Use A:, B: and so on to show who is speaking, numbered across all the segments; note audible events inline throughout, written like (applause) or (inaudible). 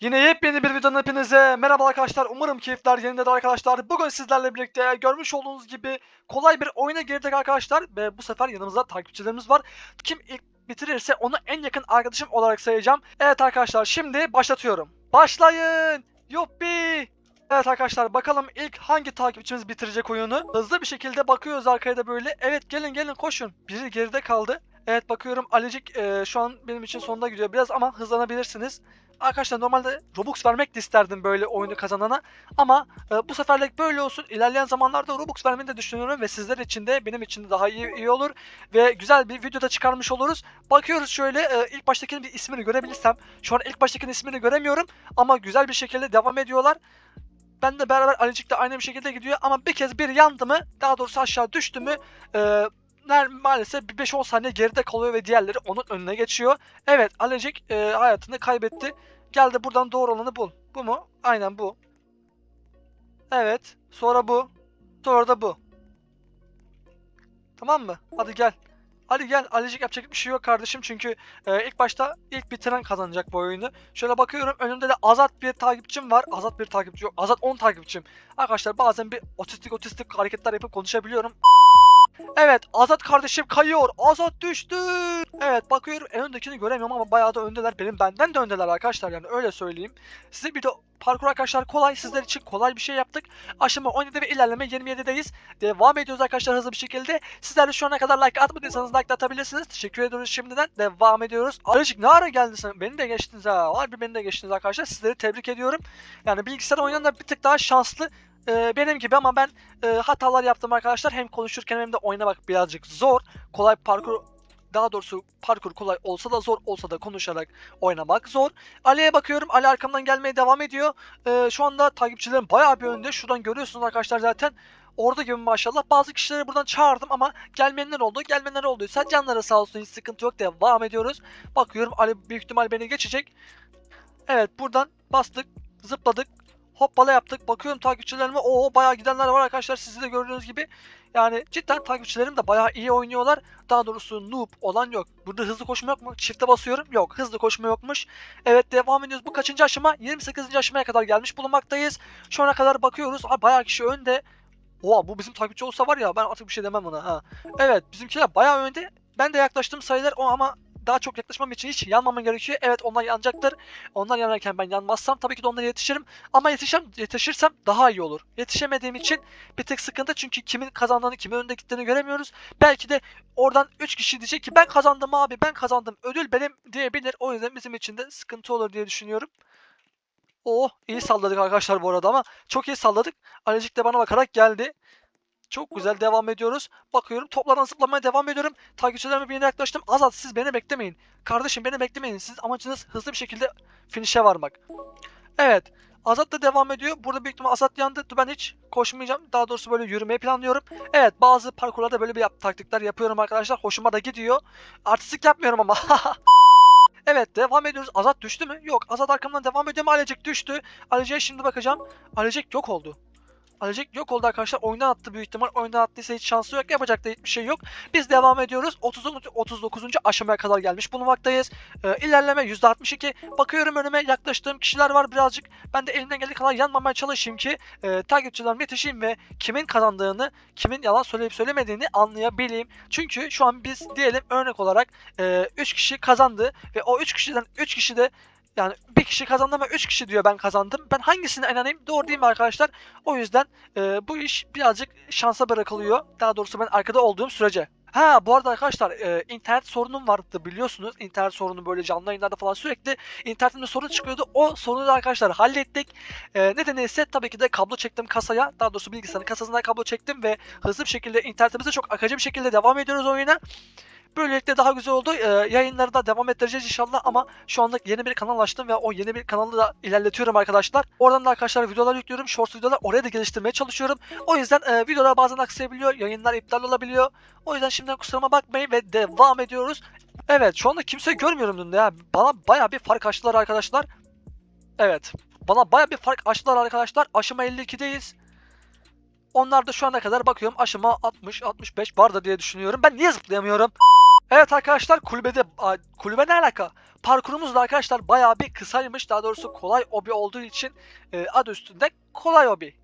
A: Yine yepyeni bir videodan hepinize merhaba arkadaşlar. Umarım keyifler yerindedir arkadaşlar. Bugün sizlerle birlikte görmüş olduğunuz gibi kolay bir oyuna girdik arkadaşlar. Ve bu sefer yanımızda takipçilerimiz var. Kim ilk bitirirse onu en yakın arkadaşım olarak sayacağım. Evet arkadaşlar şimdi başlatıyorum. Başlayın! Yuppi! Evet arkadaşlar bakalım ilk hangi takipçimiz bitirecek oyunu. Hızlı bir şekilde bakıyoruz arkaya da böyle. Evet gelin gelin koşun. Biri geride kaldı. Evet bakıyorum Alicik e, şu an benim için sonunda gidiyor biraz ama hızlanabilirsiniz. Arkadaşlar normalde Robux vermek de isterdim böyle oyunu kazanana ama e, bu seferlik böyle olsun. İlerleyen zamanlarda Robux vermeyi de düşünüyorum ve sizler için de benim için de daha iyi, iyi olur ve güzel bir videoda çıkarmış oluruz. Bakıyoruz şöyle e, ilk baştakinin bir ismini görebilirsem. Şu an ilk baştakinin ismini göremiyorum ama güzel bir şekilde devam ediyorlar. Ben de beraber Alicik de aynı bir şekilde gidiyor ama bir kez bir yandı mı daha doğrusu aşağı düştü mü e, ner- maalesef bir 5-10 saniye geride kalıyor ve diğerleri onun önüne geçiyor. Evet Alecik e, hayatını kaybetti. Gel de buradan doğru olanı bul. Bu mu? Aynen bu. Evet. Sonra bu. Sonra da bu. Tamam mı? Hadi gel. Hadi gel. Alecik yapacak bir şey yok kardeşim çünkü e, ilk başta ilk bitiren kazanacak bu oyunu. Şöyle bakıyorum önümde de Azat bir takipçim var. Azat bir takipçi yok. Azat 10 takipçim. Arkadaşlar bazen bir otistik otistik hareketler yapıp konuşabiliyorum. Evet Azat kardeşim kayıyor. Azat düştü. Evet bakıyorum en öndekini göremiyorum ama bayağı da öndeler. Benim benden de öndeler arkadaşlar yani öyle söyleyeyim. Size bir de parkur arkadaşlar kolay. Sizler için kolay bir şey yaptık. Aşama 17 ve ilerleme 27'deyiz. Devam ediyoruz arkadaşlar hızlı bir şekilde. Sizler de şu ana kadar like atmadıysanız like atabilirsiniz. Teşekkür ediyoruz şimdiden. Devam ediyoruz. Alicik ne ara geldin sen? Beni de geçtiniz ha. Harbi beni de geçtiniz arkadaşlar. Sizleri tebrik ediyorum. Yani bilgisayar oynayanlar bir tık daha şanslı. Ee, benim gibi ama ben e, hatalar yaptım arkadaşlar. Hem konuşurken hem de oynamak birazcık zor. Kolay parkur daha doğrusu parkur kolay olsa da zor olsa da konuşarak oynamak zor. Ali'ye bakıyorum. Ali arkamdan gelmeye devam ediyor. Ee, şu anda takipçilerim bayağı bir önde. Şuradan görüyorsunuz arkadaşlar zaten. Orada gibi maşallah. Bazı kişileri buradan çağırdım ama gelmeyenler oldu. Gelmeyenler olduysa canları sağ olsun hiç sıkıntı yok. Devam ediyoruz. Bakıyorum Ali büyük ihtimal beni geçecek. Evet buradan bastık. Zıpladık. Hoppala yaptık. Bakıyorum takipçilerime. Oo bayağı gidenler var arkadaşlar. Siz de gördüğünüz gibi. Yani cidden takipçilerim de bayağı iyi oynuyorlar. Daha doğrusu noob olan yok. Burada hızlı koşma yok mu? Çifte basıyorum. Yok. Hızlı koşma yokmuş. Evet devam ediyoruz. Bu kaçıncı aşama? 28. aşamaya kadar gelmiş bulunmaktayız. Şu ana kadar bakıyoruz. Aa, bayağı kişi önde. Oha bu bizim takipçi olsa var ya ben artık bir şey demem buna ha. Evet bizimkiler bayağı önde. Ben de yaklaştığım sayılar o ama daha çok yaklaşmam için hiç yanmamam gerekiyor. Evet onlar yanacaktır. Onlar yanarken ben yanmazsam tabii ki de onlara yetişirim. Ama yetişem, yetişirsem daha iyi olur. Yetişemediğim için bir tık sıkıntı çünkü kimin kazandığını, kimin önde gittiğini göremiyoruz. Belki de oradan 3 kişi diyecek ki ben kazandım abi ben kazandım ödül benim diyebilir. O yüzden bizim için de sıkıntı olur diye düşünüyorum. Oh iyi salladık arkadaşlar bu arada ama çok iyi salladık. Alecik de bana bakarak geldi. Çok güzel devam ediyoruz. Bakıyorum toplardan zıplamaya devam ediyorum. Takipçilerime bir yere yaklaştım. Azat siz beni beklemeyin. Kardeşim beni beklemeyin. Siz amacınız hızlı bir şekilde finish'e varmak. Evet. Azat da devam ediyor. Burada büyük ihtimal Azat yandı. Ben hiç koşmayacağım. Daha doğrusu böyle yürümeyi planlıyorum. Evet bazı parkurlarda böyle bir yap taktikler yapıyorum arkadaşlar. Hoşuma da gidiyor. Artistik yapmıyorum ama. (laughs) Evet devam ediyoruz. Azat düştü mü? Yok. Azat arkamdan devam ediyor mu? Alecek düştü. Alecek'e şimdi bakacağım. Alecek yok oldu. Alecek yok oldu arkadaşlar. Oyundan attı büyük ihtimal. Oyundan attıysa hiç şansı yok. Yapacak da hiçbir şey yok. Biz devam ediyoruz. 30. 39. aşamaya kadar gelmiş bulunmaktayız. Ee, ilerleme %62. Bakıyorum önüme yaklaştığım kişiler var birazcık. Ben de elimden geldiği kadar yanmamaya çalışayım ki e, takipçilerime yetişeyim ve kimin kazandığını, kimin yalan söyleyip söylemediğini anlayabileyim. Çünkü şu an biz diyelim örnek olarak 3 kişi kazandı ve o 3 kişiden 3 kişi de yani bir kişi kazandı ama 3 kişi diyor ben kazandım. Ben hangisine inanayım? Doğru değil mi arkadaşlar? O yüzden e, bu iş birazcık şansa bırakılıyor. Daha doğrusu ben arkada olduğum sürece. Ha bu arada arkadaşlar e, internet sorunum vardı biliyorsunuz. İnternet sorunu böyle canlı yayınlarda falan sürekli internetimde sorun çıkıyordu. O sorunu da arkadaşlar hallettik. E, nedeni ise tabii ki de kablo çektim kasaya. Daha doğrusu bilgisayarın kasasından kablo çektim ve hızlı bir şekilde internetimize çok akıcı bir şekilde devam ediyoruz oyuna. Böylelikle daha güzel oldu. Ee, yayınları da devam ettireceğiz inşallah ama şu anda yeni bir kanal açtım ve o yeni bir kanalı da ilerletiyorum arkadaşlar. Oradan da arkadaşlar videolar yüklüyorum. Short videolar oraya da geliştirmeye çalışıyorum. O yüzden e, videolar bazen aksayabiliyor. Yayınlar iptal olabiliyor. O yüzden şimdiden kusuruma bakmayın ve devam ediyoruz. Evet şu anda kimseyi görmüyorum dün ya. Bana baya bir fark açtılar arkadaşlar. Evet. Bana baya bir fark açtılar arkadaşlar. Aşama 52'deyiz. Onlar da şu ana kadar bakıyorum aşama 60-65 vardı diye düşünüyorum. Ben niye zıplayamıyorum? Evet arkadaşlar kulübede a, kulübe ne alaka? Parkurumuz da arkadaşlar bayağı bir kısaymış. Daha doğrusu kolay obi olduğu için e, adı üstünde kolay obi.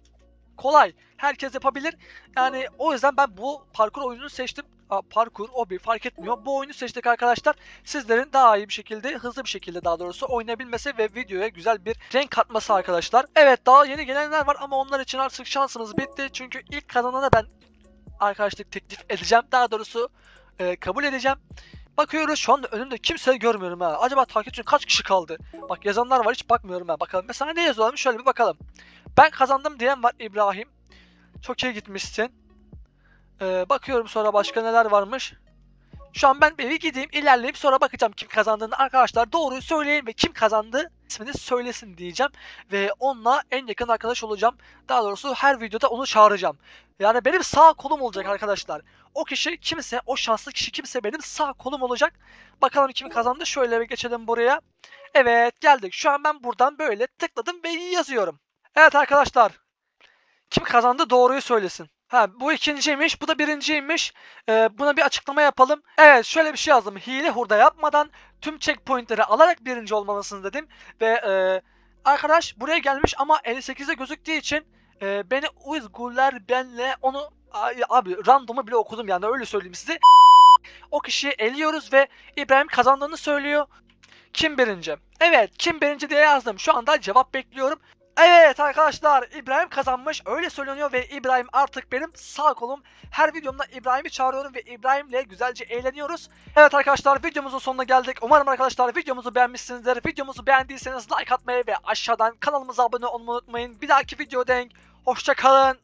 A: Kolay. Herkes yapabilir. Yani o yüzden ben bu parkur oyununu seçtim. Aa, parkur, obi fark etmiyor. Bu oyunu seçtik arkadaşlar. Sizlerin daha iyi bir şekilde, hızlı bir şekilde daha doğrusu oynayabilmesi ve videoya güzel bir renk katması arkadaşlar. Evet daha yeni gelenler var ama onlar için artık şansımız bitti. Çünkü ilk kazanana ben arkadaşlık teklif edeceğim. Daha doğrusu e, kabul edeceğim. Bakıyoruz şu anda önümde kimseyi görmüyorum ha. Acaba takipçim kaç kişi kaldı? Bak yazanlar var hiç bakmıyorum ha. Bakalım mesela ne yazıyorlarmış şöyle bir bakalım. Ben kazandım diyen var İbrahim. Çok iyi gitmişsin. Ee, bakıyorum sonra başka neler varmış. Şu an ben bir gideyim ilerleyip sonra bakacağım kim kazandığını. Arkadaşlar doğruyu söyleyin ve kim kazandı ismini söylesin diyeceğim. Ve onunla en yakın arkadaş olacağım. Daha doğrusu her videoda onu çağıracağım. Yani benim sağ kolum olacak arkadaşlar. O kişi kimse, o şanslı kişi kimse benim sağ kolum olacak. Bakalım kim kazandı. Şöyle bir geçelim buraya. Evet geldik. Şu an ben buradan böyle tıkladım ve yazıyorum. Evet arkadaşlar. Kim kazandı doğruyu söylesin. Ha bu ikinciymiş, bu da birinciymiş. Ee, buna bir açıklama yapalım. Evet şöyle bir şey yazdım. Hile hurda yapmadan tüm checkpointleri alarak birinci olmalısınız dedim. Ve e, arkadaş buraya gelmiş ama 58'de gözüktüğü için e, beni Uyguller benle onu abi randomu bile okudum yani öyle söyleyeyim size. O kişiyi eliyoruz ve İbrahim kazandığını söylüyor. Kim birinci? Evet kim birinci diye yazdım. Şu anda cevap bekliyorum. Evet arkadaşlar İbrahim kazanmış öyle söyleniyor ve İbrahim artık benim sağ kolum. Her videomda İbrahim'i çağırıyorum ve İbrahim'le güzelce eğleniyoruz. Evet arkadaşlar videomuzun sonuna geldik. Umarım arkadaşlar videomuzu beğenmişsinizdir. Videomuzu beğendiyseniz like atmayı ve aşağıdan kanalımıza abone olmayı unutmayın. Bir dahaki videoda denk. Hoşça kalın.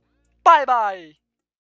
A: Bay bay.